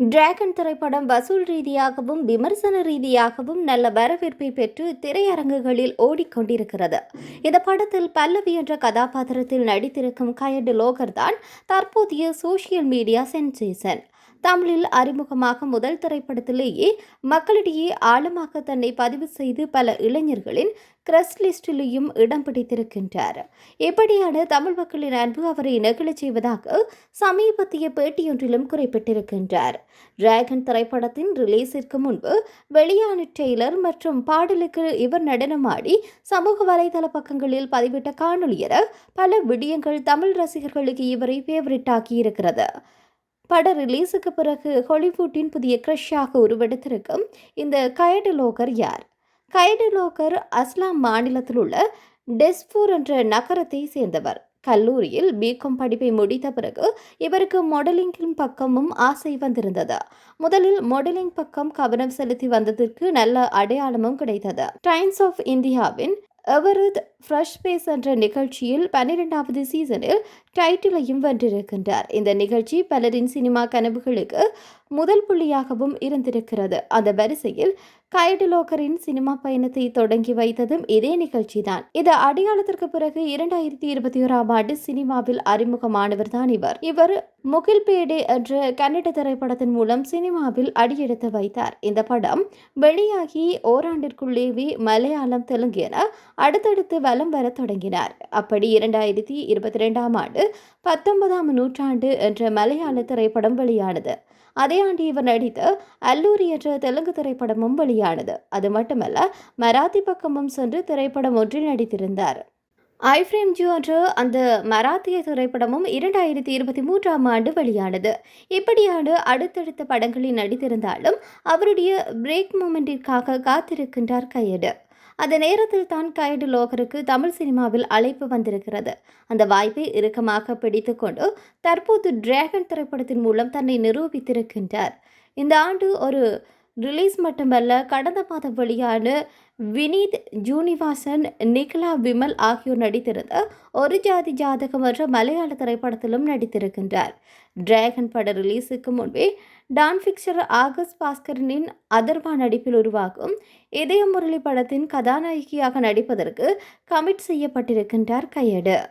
Dragon திரைப்படம் வசூல் ரீதியாகவும் விமர்சன ரீதியாகவும் நல்ல வரவேற்பை பெற்று திரையரங்குகளில் ஓடிக்கொண்டிருக்கிறது. இந்த படத்தில் பல்லவி என்ற கதாபாத்திரத்தில் நடித்திருக்கும் கயடு லோகர் தான் தற்போதைய சோசியல் மீடியா சென்சேஷன் தமிழில் அறிமுகமாக முதல் திரைப்படத்திலேயே மக்களிடையே ஆழமாக தன்னை பதிவு செய்து பல இளைஞர்களின் கிரஸ் லிஸ்டிலேயும் இடம் பிடித்திருக்கின்றார். இப்படியான தமிழ் மக்களின் அன்பு அவரை நெகிழச் செய்வதாக சமீபத்திய பேட்டியொன்றிலும் குறிப்பிட்டிருக்கின்றார். டிராகன் திரைப்படத்தின் ரிலீஸிற்கு முன்பு வெளியான டெய்லர் மற்றும் பாடலுக்கு இவர் நடனமாடி சமூக வலைதள பக்கங்களில் பதிவிட்ட காணொலியர பல விடயங்கள் தமிழ் ரசிகர்களுக்கு இவரை ஃபேவரட் ஆகியிருக்கிறது பட ரிலீஸுக்கு பிறகு ஹாலிவுட்டின் புதிய க்ரஷ்ஷாக உருவெடுத்திருக்கும் இந்த கயடு லோகர் யார்? கயடு லோகர் அஸ்லாம் மாநிலத்தில் உள்ள டெஸ்பூர் என்ற நகரத்தை சேர்ந்தவர். கல்லூரியில் பிகாம் படிப்பை முடித்த பிறகு இவருக்கு மாடலிங்கின் பக்கமும் ஆசை வந்திருந்தது. முதலில் மாடலிங் பக்கம் கவனம் செலுத்தி வந்ததற்கு நல்ல அடையாளமும் கிடைத்தது. டைம்ஸ் ஆஃப் இந்தியாவின் எவரத் ஃப்ரெஷ் பேஸ் என்ற நிகழ்ச்சியில் பன்னிரெண்டாவது சீசனில் டைட்டிலையும் வென்றிருக்கின்றார். இந்த நிகழ்ச்சி பலரின் சினிமா கனவுகளுக்கு முதல் புள்ளியாகவும் இருந்திருக்கிறது. அந்த வரிசையில் கைடுலோக்கரின் சினிமா பயணத்தை தொடங்கி வைத்ததும் இதே நிகழ்ச்சிதான். இது அடையாளத்திற்கு பிறகு இரண்டாயிரத்தி இருபத்தி ஓராம் ஆண்டு சினிமாவில் அறிமுகமானவர் தான் இவர். இவர் முகில்பேடே என்ற கன்னட திரைப்படத்தின் மூலம் சினிமாவில் அடியெடுத்து வைத்தார். இந்த படம் வெளியாகி ஓராண்டிற்குள்ளேவே மலையாளம் தெலுங்கு என அடுத்தடுத்து வலம் வர தொடங்கினார். அப்படி இரண்டாயிரத்தி இருபத்தி ரெண்டாம் ஆண்டு பத்தொன்பதாம் நூற்றாண்டு என்ற மலையாள திரைப்படம் வெளியானது. அதே ஆண்டு இவர் நடித்த அல்லூரி என்ற தெலுங்கு திரைப்படமும் வெளியானது. அது மட்டுமல்ல மராத்தி பக்கமும் சென்று திரைப்படம் ஒன்றில் நடித்திருந்தார். ஐ ஃப்ரேம் ஜூ என்ற அந்த மராத்திய திரைப்படமும் இரண்டாயிரத்தி இருபத்தி மூன்றாம் ஆண்டு வெளியானது. இப்படியான அடுத்தடுத்த படங்களில் நடித்திருந்தாலும் அவருடைய பிரேக் மூமெண்டிற்காக காத்திருக்கின்றார் கையடு. அந்த நேரத்தில் தான் கைடு லோகருக்கு தமிழ் சினிமாவில் அழைப்பு வந்திருக்கிறது. அந்த வாய்ப்பை இறுக்கமாக பிடித்து கொண்டு தற்போது டிராகன் திரைப்படத்தின் மூலம் தன்னை நிரூபித்திருக்கின்றார். இந்த ஆண்டு ஒரு ரிலீஸ் மட்டுமல்ல கடந்த மாதம் வெளியான வினீத் ஜூனிவாசன் நிக்லா விமல் ஆகியோர் நடித்திருந்த ஒரு ஜாதி ஜாதகம் என்ற மலையாள திரைப்படத்திலும் நடித்திருக்கின்றார். டிராகன் பட ரிலீஸுக்கு முன்பே டான் பிக்சர் ஆகஸ்ட் பாஸ்கரனின் அதர்வா நடிப்பில் உருவாகும் இதய முரளி படத்தின் கதாநாயகியாக நடிப்பதற்கு கமிட் செய்யப்பட்டிருக்கின்றார் கையடு.